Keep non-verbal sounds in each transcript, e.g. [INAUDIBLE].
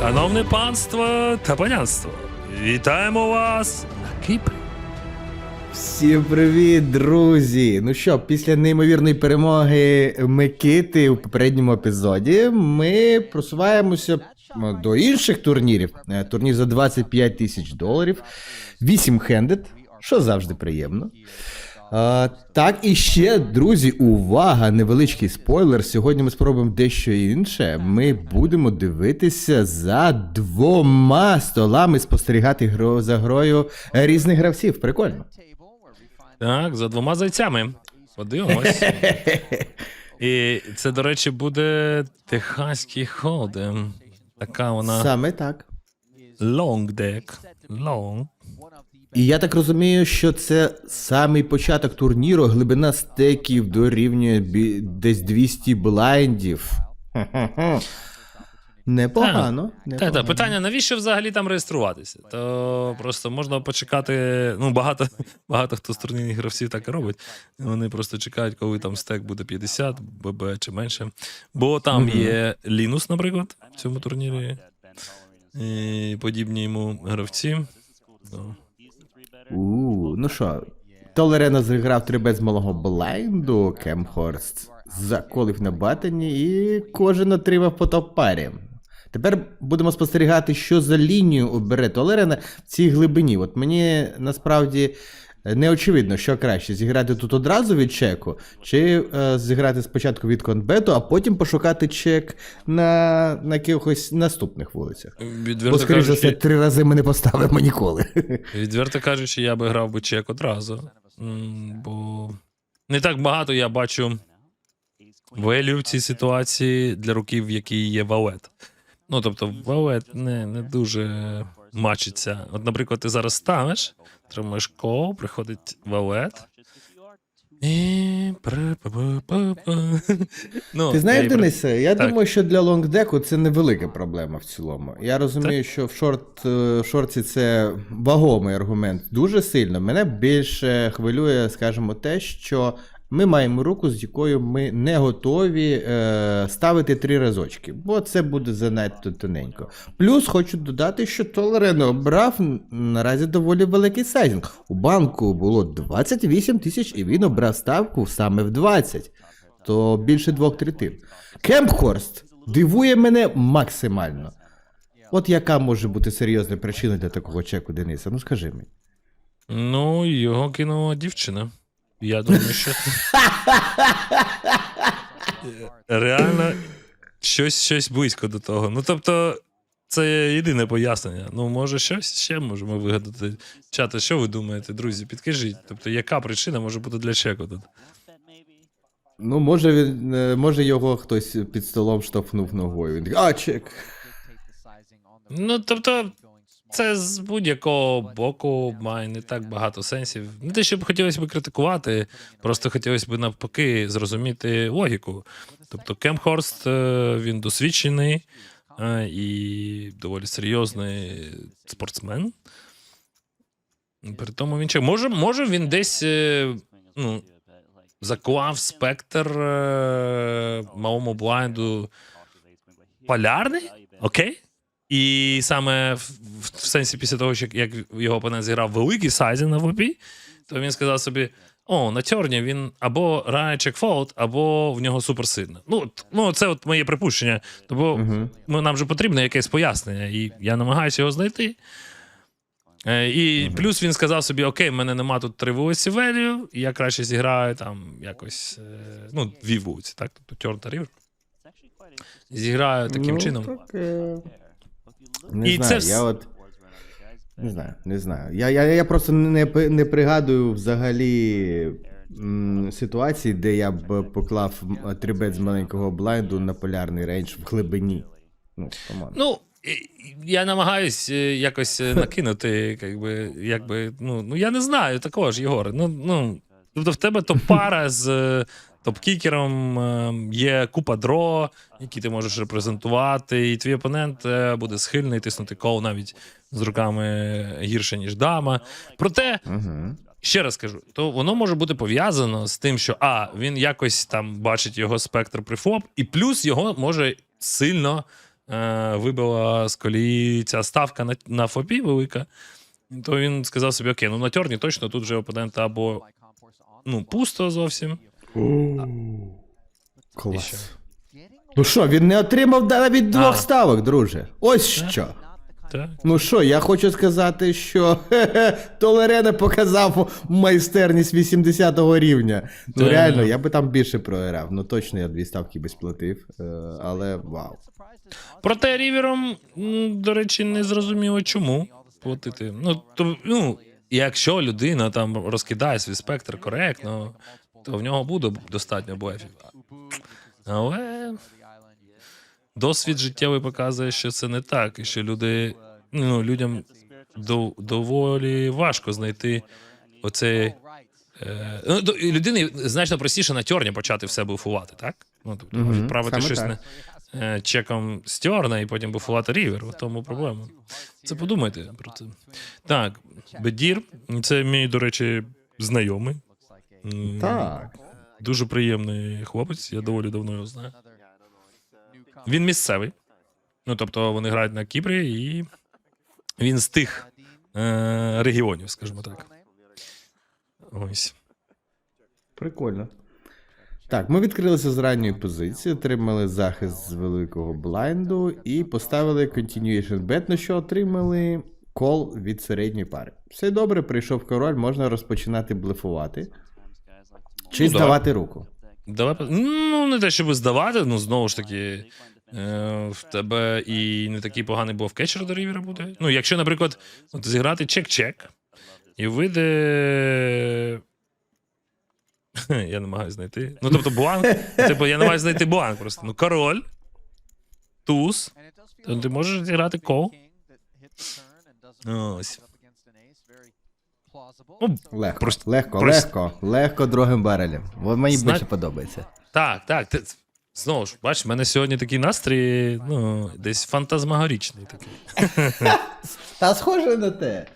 Шановне панство та панянство, вітаємо вас на Кіпрі. Всім привіт, друзі! Ну що, після неймовірної перемоги Микити у попередньому епізоді ми просуваємося до інших турнірів. Е, Турнір за 25 тисяч доларів, 8 хендед, що завжди приємно. А, так, і ще, друзі, увага! Невеличкий спойлер. Сьогодні ми спробуємо дещо інше. Ми будемо дивитися за двома столами, спостерігати гро за грою різних гравців. Прикольно. Так, за двома зайцями. Подивимось. [LAUGHS] І це, до речі, буде техаський холдем. Така вона Саме так. long deck. Long. І я так розумію, що це самий початок турніру, глибина стеків дорівнює бі- десь 200 блайндів. Непогано. Та, непогано. та, питання, навіщо взагалі там реєструватися? То просто можна почекати. Ну, багато, багато хто з турнірних гравців так і робить. Вони просто чекають, коли там стек буде 50, ББ чи менше. Бо там є Лінус, наприклад, в цьому турнірі. І подібні йому гравці. Ну, У, ну що, Толерена зіграв трибет малого блайнду, Кемхорст заколив на батані і кожен отримав по топ-парі. Тепер будемо спостерігати, що за лінію обере Толерена в цій глибині. От мені насправді не очевидно, що краще зіграти тут одразу від чеку, чи е, зіграти спочатку від конбету, а потім пошукати чек на, на якихось наступних вулицях. Бо, Відверто скоріш за все, три рази ми не поставимо ніколи. [LAUGHS] відверто кажучи, я би грав би чек одразу. Бо не так багато я бачу велю в цій ситуації для руків, в якій є валет. Ну, тобто, валет не, не дуже мачиться. От, наприклад, ти зараз ставиш, тримаєш кол, приходить валет. І... [LAUGHS] Ну, Ти знаєш, я Денисе, я Так. думаю, що для лонгдеку це невелика проблема в цілому. Я розумію, що в шорт е, в шорті це вагомий аргумент дуже сильно. Мене більше хвилює, скажімо, те, що ми маємо руку, з якою ми не готові е, ставити три разочки, бо це буде занадто тоненько. Плюс хочу додати, що Толерен обрав наразі доволі великий сайзинг. У банку було 28 тисяч, і він обрав ставку саме в 20 то більше двох третин. Кемпхорст дивує мене максимально. От яка може бути серйозна причина для такого чеку, Дениса? Ну скажи мені. Ну, його кинула дівчина. Я думаю, що. Реально, щось, щось близько до того. Ну, тобто, це єдине пояснення. Ну, може, щось ще можемо вигадати. Чата, що ви думаєте, друзі? Підкажіть. Тобто, яка причина може бути для чеку тут? Ну, може, він, е, може його хтось під столом штовхнув ногою. Він такий, а, чек. Ну, тобто, це з будь-якого боку має не так багато сенсів. Не те, щоб хотілося б критикувати, просто хотілося б навпаки зрозуміти логіку. Тобто, Кемхорст е, він досвідчений е, і доволі серйозний спортсмен. При тому він чек. Може, може він десь е, ну, заклав спектр малому блайнду полярний, окей? І саме в, в, в сенсі після того, що як його опонент зіграв великий сайзинг на ВП, то він сказав собі: о, на чорні він або грає чекфолд, або в нього суперсильно. Ну, ну, це от моє припущення. Тобто Угу. ну, нам же потрібно якесь пояснення, і я намагаюся його знайти. Е, І плюс він сказав собі: Окей, в мене нема тут три вулиці велію, і я краще зіграю там якось, е, ну, дві вулиці, так? Тобто Тьорн та Рівер. Зіграю таким ну, чином. Так, е... Не І знаю, це я от. Не знаю, не знаю. Я, я, я просто не, не пригадую взагалі м, ситуації, де я б поклав м, трибет з маленького блайнду на полярний рейндж в глибині. Ну. Ну, і- я намагаюсь е, якось е, накинути, якби, якби, ну, ну я не знаю також, Єгор. Ну, ну, тобто в тебе топ-пара з е, топ-кікером, е, є купа дро, які ти можеш репрезентувати, і твій опонент е, буде схильний тиснути кол навіть з руками гірше, ніж дама. Проте. Угу. Ще раз кажу, то воно може бути пов'язано з тим, що а він якось там бачить його спектр префлоп, і плюс його може сильно е, вибила з колії ця ставка на, на фопі велика, то він сказав собі: окей, ну на тьорні точно тут вже опонента або ну, пусто зовсім. Клас. Ну що, він не отримав навіть двох А. ставок, друже. Ось що. Так. Ну що, я хочу сказати, що [LAUGHS] хе-хе, Толерена показав майстерність 80-го рівня. Ну Так. реально, я би там більше програв. Ну точно я дві ставки би сплатив. е, Але вау. Проте рівером, м, до речі, не зрозуміло чому платити. Ну, то, ну, якщо людина там розкидає свій спектр коректно, то в нього буде достатньо блефів. Але досвід життєвий показує, що це не так, і що люди, ну, людям до, доволі важко знайти оцей. Е, ну, людині значно простіше на тьорні почати все буфувати, так? Ну, тобто, Мгм, відправити саме щось так. на, е, чеком з тьорна і потім буфувати рівер. В тому проблема. Це подумайте про це. Так, Бедір, це мій, до речі, знайомий. М, Так. Дуже приємний хлопець, я доволі давно його знаю. Він місцевий. Ну, тобто вони грають на Кіпрі, і він з тих е, регіонів, скажімо так. Ось. Прикольно. Так, ми відкрилися з ранньої позиції, отримали захист з великого блайнду і поставили continuation bet, на що отримали кол від середньої пари. Все добре, прийшов король, можна розпочинати блефувати. Чи Ну, да. здавати руку. Давай ну, не те, щоб здавати, ну знову ж таки, е, в тебе і не такий поганий був кетчер до рівера буде. Ну, якщо, наприклад, от зіграти чек-чек, і вийде. [LAUGHS] Я намагаюся знайти. Ну, тобто, бланк. Типу, я намагаюся знайти бланк просто. Ну, король, туз. То ти можеш зіграти кол. Ось. Ну, Легко, Просто- легко, просто- легко, легко другим барелем. От мені Зна- більше подобається. Так, так. Ти... Знову ж, бачиш, в мене сьогодні такий настрій, ну, десь фантазмагорічний такий. [LAUGHS] Та схоже на те.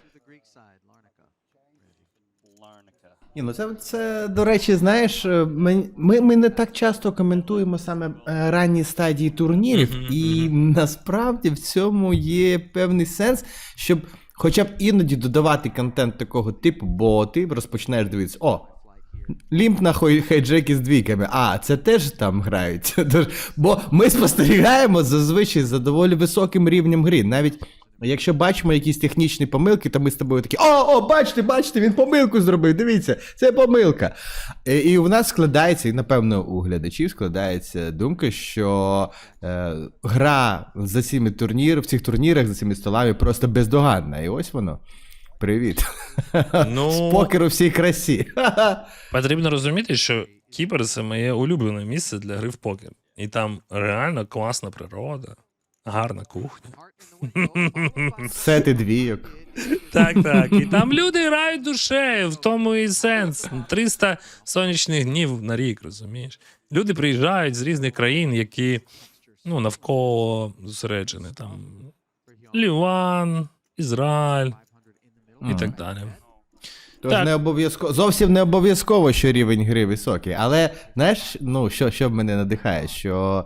Ні, ну це, це, до речі, знаєш, е, ми, ми, ми не так часто коментуємо саме е, ранні стадії турнірів, і насправді в цьому є певний сенс, щоб хоча б іноді додавати контент такого типу, бо ти розпочинаєш дивитися, о, лімп на хейджеки з двійками. А, це теж там грають. [LAUGHS] Бо ми спостерігаємо зазвичай за доволі високим рівнем гри. Навіть якщо бачимо якісь технічні помилки, то ми з тобою такі: о, о, бачите, бачите, він помилку зробив. Дивіться, це помилка. І, і у нас складається, і напевно у глядачів складається думка, що е, гра за цими турнір, в цих турнірах, за цими столами просто бездоганна. І ось воно. Привіт. Ну- З покеру всій красі. Потрібно розуміти, що Кіпр це моє улюблене місце для гри в покер. І там реально класна природа, гарна кухня. [LAUGHS] Сети двійок. Так, так. І там [LAUGHS] люди грають душею, в тому і сенс. 300 сонячних днів на рік, розумієш? Люди приїжджають з різних країн, які ну, навколо зосереджені. Там Ліван, Ізраїль і так далі. Тож Так. не обов'язково зовсім не обов'язково, що рівень гри високий. Але знаєш, ну що, що мене надихає, що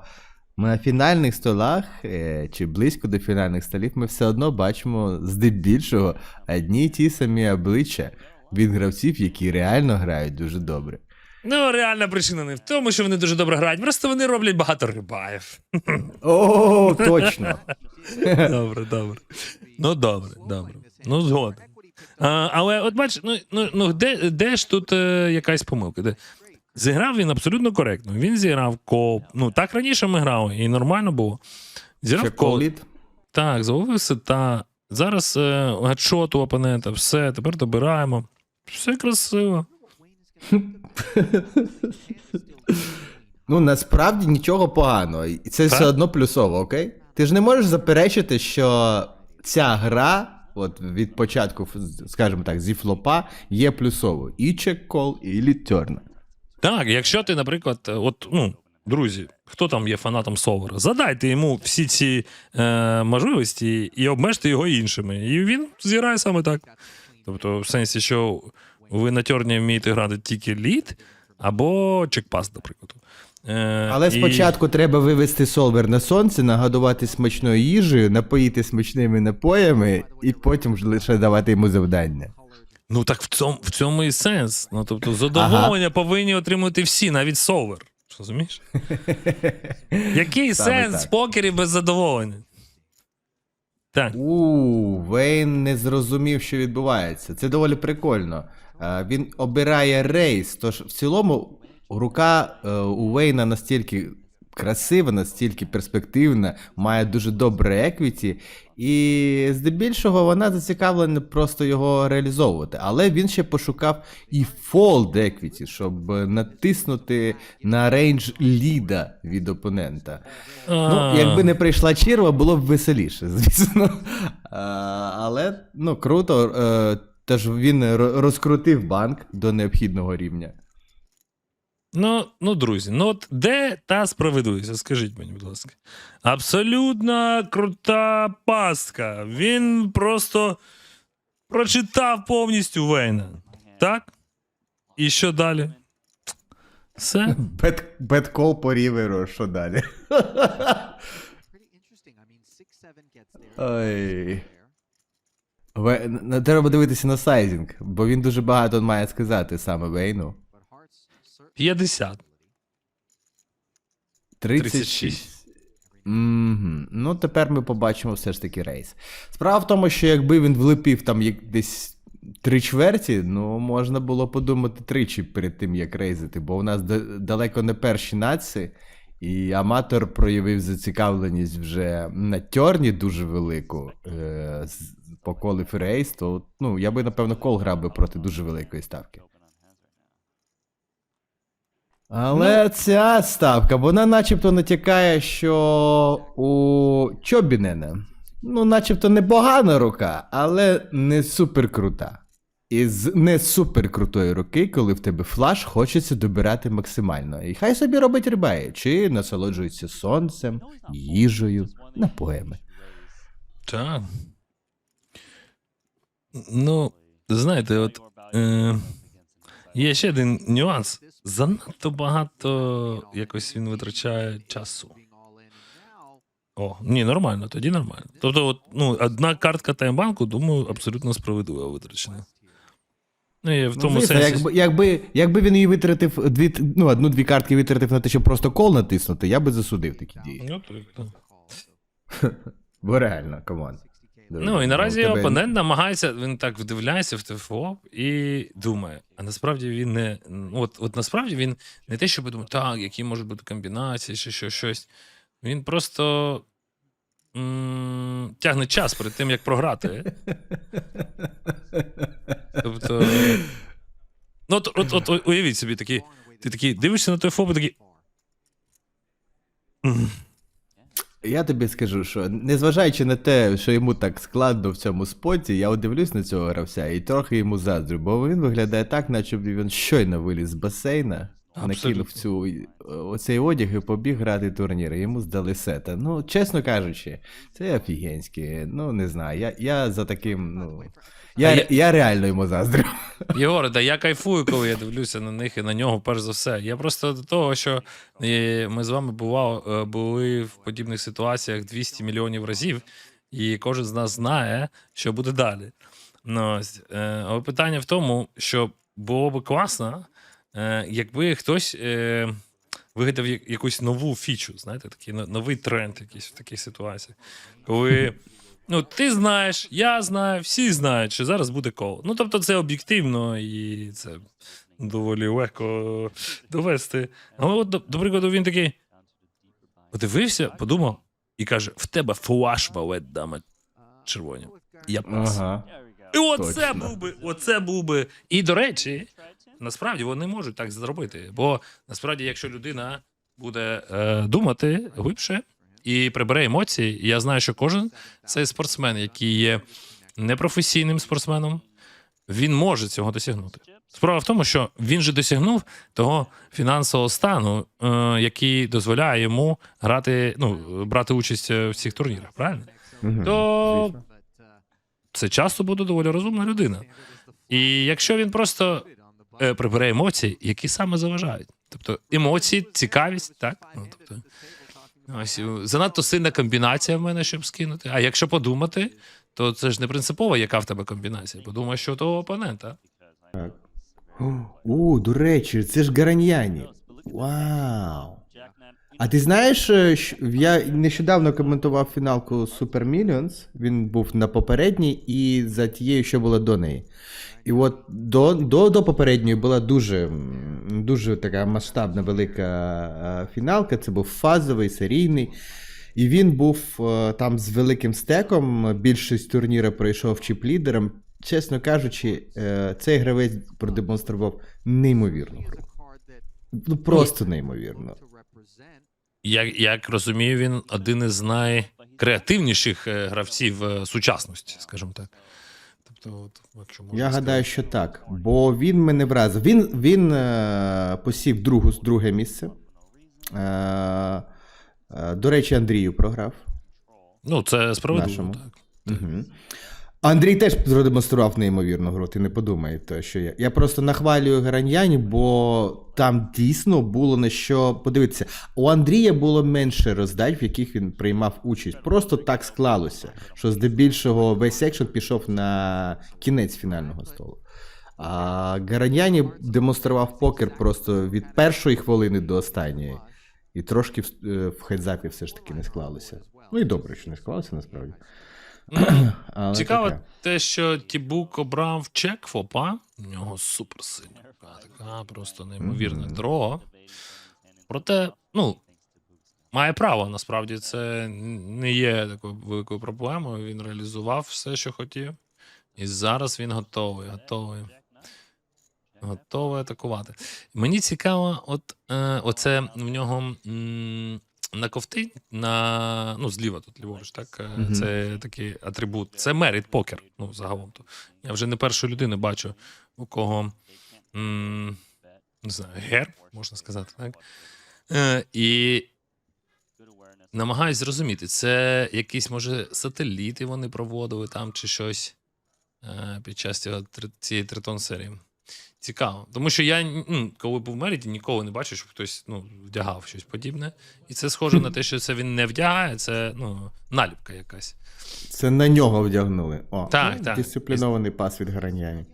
ми на фінальних столах е, чи близько до фінальних столів ми все одно бачимо здебільшого одні й ті самі обличчя від гравців, які реально грають дуже добре. Ну, реальна причина не в тому, що вони дуже добре грають, просто вони роблять багато рибаїв. О, точно. [LAUGHS] Добре, добре. Ну, добре, добре. Ну, згоден. Але от бач, ну, ну, ну де, де ж тут е, якась помилка? Де? Зіграв він абсолютно коректно. Він зіграв коп. Ну, так раніше ми грали, і нормально було. Зіграв коліт. Так, зловив сета. Зараз е, гедшот у опонента, все, тепер добираємо. Все красиво. Ну, насправді нічого поганого. І це все одно плюсово, окей? Ти ж не можеш заперечити, що ця гра, от від початку, скажімо так, зі флопа, є плюсовою. І чек-кол, і літерна. Так, якщо ти, наприклад, е, от, ну, друзі, хто там є фанатом Совера, задайте йому всі ці е, можливості і обмежте його іншими. І він зіграє саме так. Тобто, в сенсі, що ви на тьорні вмієте грати тільки лід або чекпас, наприклад. Е, Але і- спочатку треба вивести солвер на сонце, нагодувати смачною їжею, напоїти смачними напоями, і потім ж лише давати йому завдання. Ну так в цьому, в цьому і сенс. Ну тобто, задоволення повинні отримати всі, навіть совер. Розумієш? [LAUGHS] Який Саме сенс так. в покері без задоволення? Так. У Вейн не зрозумів, що відбувається. Це доволі прикольно. Е, Він обирає рейс. Тож в цілому рука е, у Вейна настільки красива, настільки перспективна, має дуже добре еквіті, і здебільшого вона зацікавлена просто його реалізовувати. Але він ще пошукав і фолд еквіті, щоб натиснути на рейндж ліда від опонента. Ну, якби не прийшла черва, було б веселіше, звісно. Але ну, круто. е, Тож він розкрутив банк до необхідного рівня. Ну, ну, друзі, ну от де та справедливість? Скажіть мені, будь ласка. Абсолютно крута пастка. Він просто прочитав повністю Вейна. Так? І що далі? Все. Беткол по ріверу, що далі? Ой. Треба дивитися на сайзінг, бо він дуже багато має сказати саме Вейну. 50. 36. Мгм. Ну, тепер ми побачимо все ж таки рейс. Справа в тому, що якби він влепив там як десь три чверті, ну можна було подумати тричі перед тим, як рейзити, бо у нас да- далеко не перші нації, і аматор проявив зацікавленість вже на тьорні дуже велику. Е- поколив рейс, то ну, я би, напевно, кол грав би проти дуже великої ставки. Але ця ставка, вона начебто натякає, що у Чобінена, ну, начебто непогана рука, але не супер крута. І з не супер крутої руки, коли в тебе флаш, хочеться добирати максимально. І хай собі робить рибає, чи насолоджується сонцем, їжею, напоями. Так. Ну, знаєте, от е, є ще один нюанс. Занадто багато якось він витрачає часу. О, ні, нормально, тоді нормально. Тобто, от, ну, одна картка таймбанку, думаю, абсолютно справедливо витрачена. Ну, і в тому ну, звісно, сенсі. якби, якби, якби він її витратив дві, ну, одну-дві картки витратив на те, щоб просто кол натиснути, я би засудив такі дії. Ну, так, так. Бо реально, команд. Ну і наразі опонент намагається, він так вдивляється в ТФО і думає. А насправді він не. От, от насправді він не те, щоб думає, так, які можуть бути комбінації, чи що, щось. Він просто м- тягне час перед тим, як програти. Тобто. Ну, от, от, от, уявіть собі, такі, ти такий дивишся на ТФО, і такий. «М, Я тобі скажу, що незважаючи на те, що йому так складно в цьому споті, я от дивлюсь на цього гравця і трохи йому заздрю, бо він виглядає так, наче він щойно виліз з басейна, Абсолютно. накинув цю оцей одяг і побіг грати турніри. Йому здали сета. Ну, чесно кажучи, це офігенське. Ну, не знаю. Я, я за таким, ну. Я, я... я- реально йому заздрю. Єгоре, да я кайфую, коли я дивлюся на них і на нього, перш за все. Я просто до того, що е, ми з вами бував, е, були в подібних ситуаціях 200 мільйонів разів, і кожен з нас знає, що буде далі. Ну, ось, е, але питання в тому, що було б класно, е, якби хтось е, вигадав якусь нову фічу, знаєте, такий новий тренд якийсь в таких ситуаціях. Коли Ну, ти знаєш, я знаю, всі знають, що зараз буде кол. Ну, тобто, це об'єктивно і це доволі легко довести. Але от, до, до прикладу, він такий подивився, подумав і каже: в тебе флаш валет дами червоні. Я пас. Ага. І оце точно. був би, оце був би. І до речі, насправді вони можуть так зробити. Бо насправді, якщо людина буде е, думати глибше і прибере емоції, я знаю, що кожен цей спортсмен, який є непрофесійним спортсменом, він може цього досягнути. Справа в тому, що він же досягнув того фінансового стану, е, який дозволяє йому грати, ну, брати участь е, в цих турнірах, правильно? То це часто буде доволі розумна людина. І якщо він просто прибере емоції, які саме заважають. Тобто емоції, цікавість, так? Ну, тобто, ось е, занадто сильна комбінація в мене, щоб скинути. А якщо подумати, то це ж не принципово, яка в тебе комбінація. Подумай, що у того опонента. Так. О, до речі, це ж Гараньяні. Вау. А ти знаєш, е, я нещодавно коментував фіналку Super Millions, він був на попередній і за тією, що було до неї. І от до, до, до попередньої була дуже, дуже така масштабна велика е, фіналка. Це був фазовий, серійний. І він був е, там з великим стеком. Більшість турніра пройшов чіп-лідером. Чесно кажучи, е, цей гравець продемонстрував неймовірну гру. Ну просто неймовірно. Як, як розумію, він один із найкреативніших гравців сучасності, скажімо так. Тобто, от, якщо можна Я сказати. гадаю, що так. Бо він мене вразив. Він, він е, посів другу, друге місце. Е, е, до речі, Андрію програв. Ну, це справедливо, Нашому. так. Угу. Андрій теж продемонстрував неймовірну гру, ти не подумай, що я. Я просто нахвалюю Гараньяні, бо там дійсно було на що подивитися. У Андрія було менше роздач, в яких він приймав участь. Просто так склалося, що здебільшого весь секшн пішов на кінець фінального столу. А Гараньяні демонстрував покер просто від першої хвилини до останньої. І трошки е, в хедзапі все ж таки не склалося. Ну і добре, що не склалося насправді. Але Цікаво таке. те, що Тібук обрав чек ФОПа. У нього суперсильна рука, така просто неймовірна Мгм. дро. Проте, ну, має право, насправді це не є такою великою проблемою. Він реалізував все, що хотів. І зараз він готовий, готовий. Готовий атакувати. Мені цікаво, от е, оце в нього м, на ковти, на ну, зліва тут ліворуч, так? е, Мгм. Це такий атрибут. Це меріт покер. Ну, загалом то. Я вже не першу людину бачу, у кого м, не знаю, герб, можна сказати, так? Е, і намагаюсь зрозуміти, це якісь, може, сателіти вони проводили там чи щось е, під час цього, цієї тритон серії. Цікаво. Тому що я, ну, коли був в Меріді, ніколи не бачив, щоб хтось ну, вдягав щось подібне. І це схоже на те, що це він не вдягає, це ну, наліпка якась. Це на нього вдягнули. О, Так, ну, так. Дисциплінований пас від Гараньяні.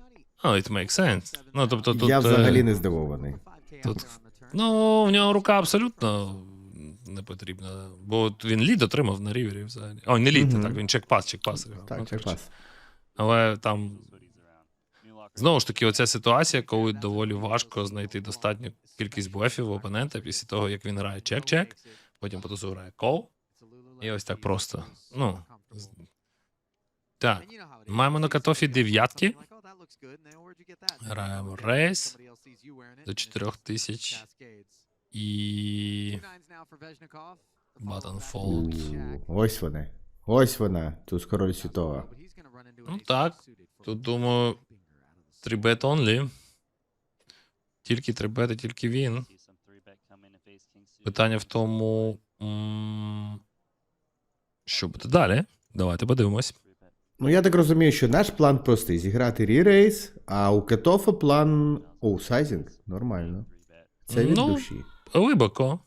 Oh, it makes sense. Ну, тобто тут. Я е, взагалі не здивований. Тут- Ну, в нього рука абсолютно не потрібна. Бо він лід отримав на рівері взагалі. О, не лід, Мгм. так, він чекпас, чекпас. Так, Ну, це коротше. пас. Але там знову ж таки, оця ситуація, коли доволі важко знайти достатню кількість блефів опонента після того, як він грає чек-чек, потім по тузу грає кол. І ось так просто. Ну, так. Маємо на катофі дев'ятки. Граємо рейс до 4 тисяч і Button Fold. Ось вони. Ось вона. Тут король світова. Ну так, тут думаю, 3-бет only. Тільки 3-бет, тільки він. Питання в тому, що буде далі. Давайте подивимось. Ну, я так розумію, що наш план простий: зіграти ререйс, а у Кетофа план. О, сайзінг. Нормально. Це від Ну. душі. Глибоко.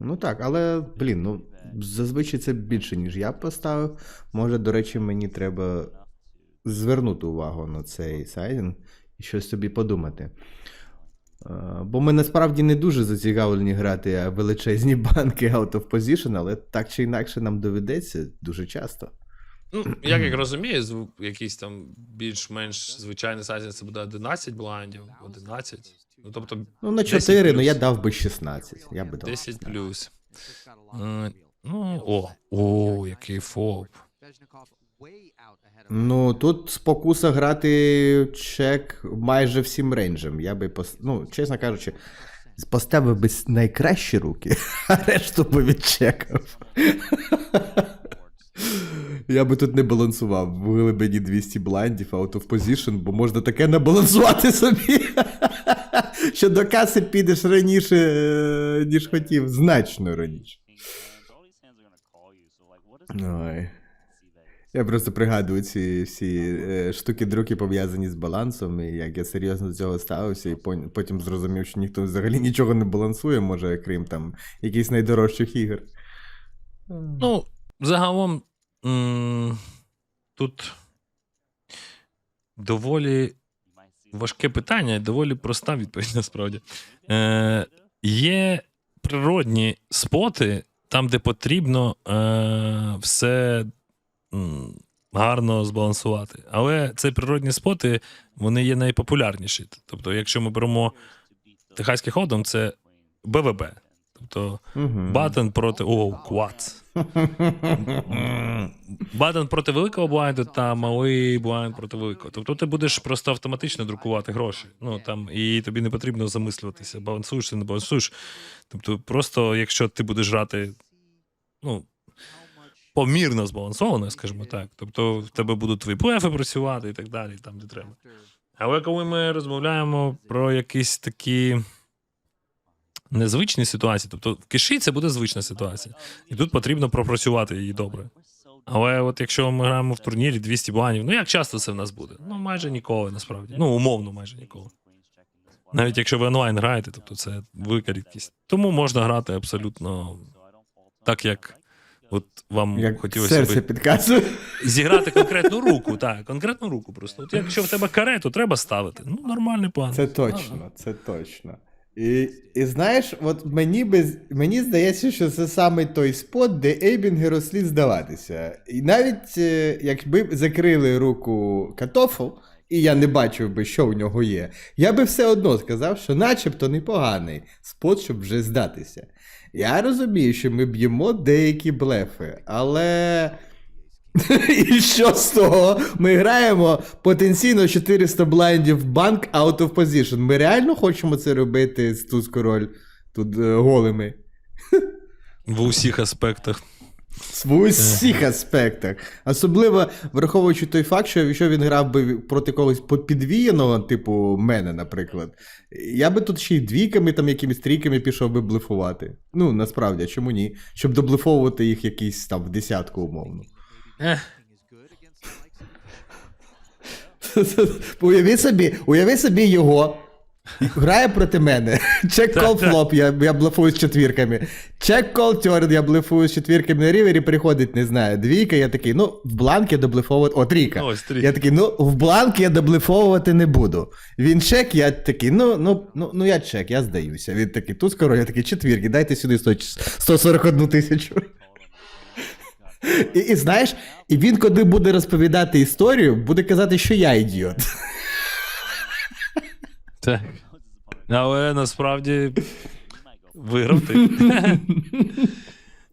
Ну так, але, блін, ну зазвичай це більше, ніж я б поставив. Може, до речі, мені треба звернути увагу на цей сайзінг і щось собі подумати. Е, Бо ми насправді не дуже зацікавлені грати величезні [LAUGHS] банки out of position, але так чи інакше нам доведеться дуже часто. Ну, як я розумію, якийсь там більш-менш звичайний сайз це буде 11 блайндів, 11. Ну, тобто Ну, на 4, ну я дав би 16. Я би дав 10 16. плюс. Е, Ну, о, о, який фоп. Ну, тут спокуса грати чек майже всім рейнджем. Я би пос... ну, чесно кажучи, поставив би найкращі руки, [LAUGHS] а решту би відчекав. Я би тут не балансував. В глибині 200 блайндів, out of position, бо можна таке набалансувати собі. [LAUGHS] Що до каси підеш раніше, е, ніж хотів, значно раніше. Ой. Я просто пригадую ці всі е, штуки-друки пов'язані з балансом, і як я серйозно до цього ставився, і потім зрозумів, що ніхто взагалі нічого не балансує, може, крім там якихось найдорожчих ігор. Ну, загалом м- тут доволі важке питання, і доволі проста відповідь [LAUGHS] насправді. Е, є природні споти, там, де потрібно е, все гарно збалансувати. Але ці природні споти вони є найпопулярніші. Тобто, якщо ми беремо техаський ходом, це БВБ. Тобто Угу. Батен проти. О, квац. Батен проти великого блайнду та малий блайнд проти великого. Тобто ти будеш просто автоматично друкувати гроші. Ну там і тобі не потрібно замислюватися, балансуєш чи не балансуєш. Тобто, просто якщо ти будеш грати, ну. Помірно збалансовано, скажімо так. Тобто в тебе будуть твої плефи працювати і так далі, там де треба. Але коли ми розмовляємо про якісь такі незвичні ситуації, тобто в киші це буде звична ситуація, і тут потрібно пропрацювати її добре. Але от якщо ми граємо в турнірі 200 бланів, ну як часто це в нас буде? Ну майже ніколи, насправді. Ну, умовно, майже ніколи. Навіть якщо ви онлайн граєте, тобто це велика рідкість. Тому можна грати абсолютно так, як от вам Як хотілося серце би підказує. зіграти конкретну руку. Так, конкретну руку просто. От якщо в тебе каре, то треба ставити. Ну, нормальний план. Це точно, це точно. І, і знаєш, от мені без, мені здається, що це саме той спот, де Ейбінгеру слід здаватися. І навіть е, якби б закрили руку Катофу, і я не бачив би, що в нього є, я би все одно сказав, що начебто непоганий спот, щоб вже здатися. Я розумію, що ми б'ємо деякі блефи, але. [LAUGHS] І що з того? Ми граємо потенційно 400 блайндів банк out of position. Ми реально хочемо це робити з туз король тут е, голими. В усіх аспектах. В усіх аспектах. Особливо враховуючи той факт, що якщо він грав би проти когось підвіяного, типу мене, наприклад, я би тут ще й двійками, там якимись трійками пішов би блефувати. Ну, насправді, чому ні? Щоб доблефовувати їх якийсь там в десятку, умовно. [LAUGHS] Уяви собі, уяви собі його. Грає проти мене. Чек кол флоп, я, я блефую з четвірками. Чек кол тьорн, я блефую з четвірками на рівері, приходить, не знаю, двійка, я такий, ну, в бланк я доблефовувати. О, трійка. Ось трійка. Я такий, ну, в бланк я доблефовувати не буду. Він чек, я такий, ну, ну, ну, ну я чек, я здаюся. Він такий, тут скоро, я такий, четвірки, дайте сюди 100 141 тисячу. І, і знаєш, і він, коли буде розповідати історію, буде казати, що я ідіот. Так. Але насправді виграв ти.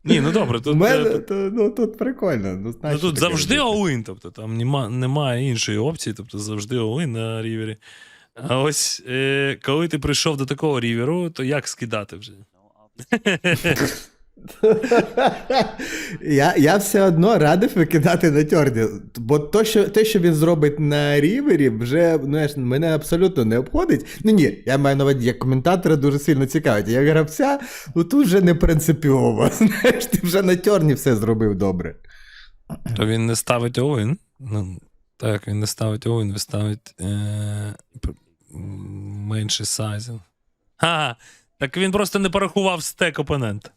Ні, ну добре, У тут, мене е, то, ну, тут прикольно. Ну, ну, тут таке завжди робити. all-in, тобто там нема, немає іншої опції, тобто завжди all-in на рівері. А ось е, коли ти прийшов до такого ріверу, то як скидати вже? [LAUGHS] я, я все одно радив викидати на тьорді. Бо то, що, те, що він зробить на рівері, вже знаєш, мене абсолютно не обходить. Ну ні, я маю на увазі, як коментатора дуже сильно цікавить. Як гравця, ну тут вже не принципово. [LAUGHS] Знаєш, ти вже на тьорні все зробив добре. То він не ставить all-in. Ну, так, він не ставить all-in, він ставить е, менший сайзинг. А, так він просто не порахував стек опонента.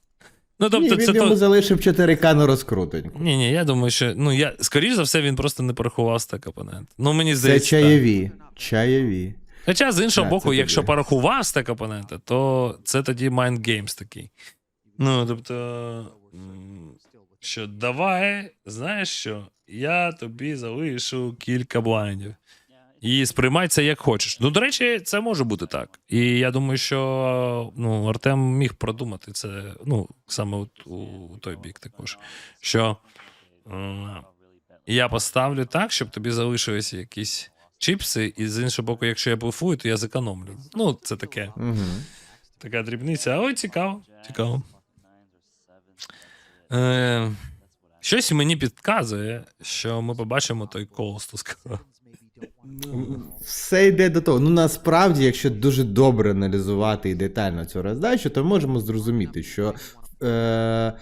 Ну, тобто, ні, він це йому то... залишив 4К на розкрутоньку. Ні, ні, я думаю, що ну я скоріш за все, він просто не порахував стек опонент. Ну мені Це здається. так. чаєві. Чаєві. Хоча з іншого Так, боку, це якщо порахував стек опонента, то це тоді mind games такий. Ну, тобто, м, що давай, знаєш що, я тобі залишу кілька блайндів. І сприймай це як хочеш. Ну, до речі, це може бути так. І я думаю, що ну, Артем міг продумати це, ну, саме от у, у той бік також. Що я поставлю так, щоб тобі залишилися якісь чіпси, і з іншого боку, якщо я блефую, то я зекономлю. Ну, це таке, Угу. така дрібниця, але цікаво. Цікаво. Е, щось мені підказує, що ми побачимо той колосту скоро. Все йде до того. Ну насправді, якщо дуже добре аналізувати і детально цю роздачу, то можемо зрозуміти, що е,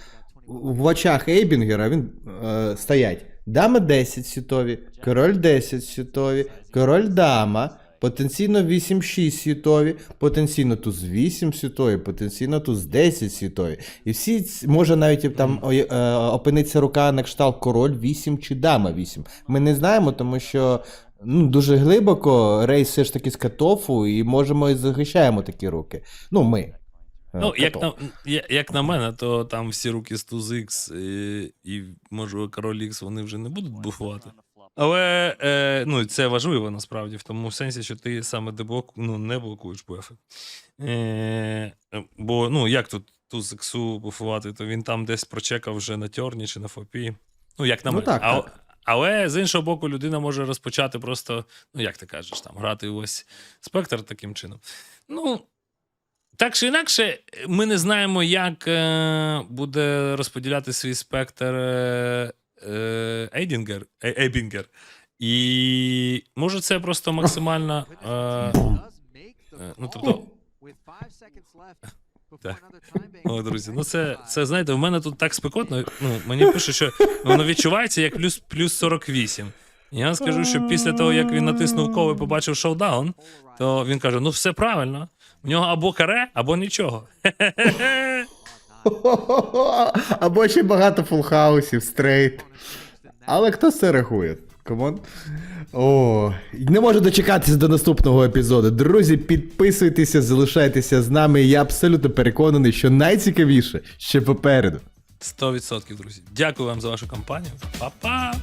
в очах Ейбінгера він е, стоять дама 10 світові, король 10 світові, король дама, потенційно 8-6 світові, потенційно туз 8 світові, потенційно туз 10 світові. І всі може навіть там е, опиниться рука на кшталт король 8 чи дама 8. Ми не знаємо, тому що. Ну, дуже глибоко рейс все ж таки з катофу, і можемо і захищаємо такі руки. Ну, ми. Е, Ну, як на, як на мене, то там всі руки з туз X і, і може король X вони вже не будуть буфувати. Але е, ну, це важливо насправді, в тому сенсі, що ти саме деблок, ну, не блокуєш буфи. Е, бо ну, як тут туз X буфувати, то він там десь прочекав вже на тьорні чи на фопі. Ну, як на Ну, мене. так, а, так. Але з іншого боку, людина може розпочати просто, ну як ти кажеш, там грати ось спектр таким чином. Ну, так чи інакше, ми не знаємо, як е, буде розподіляти свій спектр е, е, Ейдінгер, Е- Ейбінгер. І може це просто максимальна. Е, е, ну, тобто, Так. О, друзі, ну це, це знаєте, в мене тут так спекотно. Ну, мені пише, що воно відчувається як плюс, плюс 48. Я вам скажу, що після того, як він натиснув кол і побачив шоудаун, то він каже: ну все правильно. В нього або каре, або нічого. [LAUGHS] Або ще багато фулхаусів, стрейт. Але хто це рахує? Комон? О, не можу дочекатися до наступного епізоду. Друзі, підписуйтеся, залишайтеся з нами. Я абсолютно переконаний, що найцікавіше ще попереду. 100%, друзі. Дякую вам за вашу компанію. Па-па!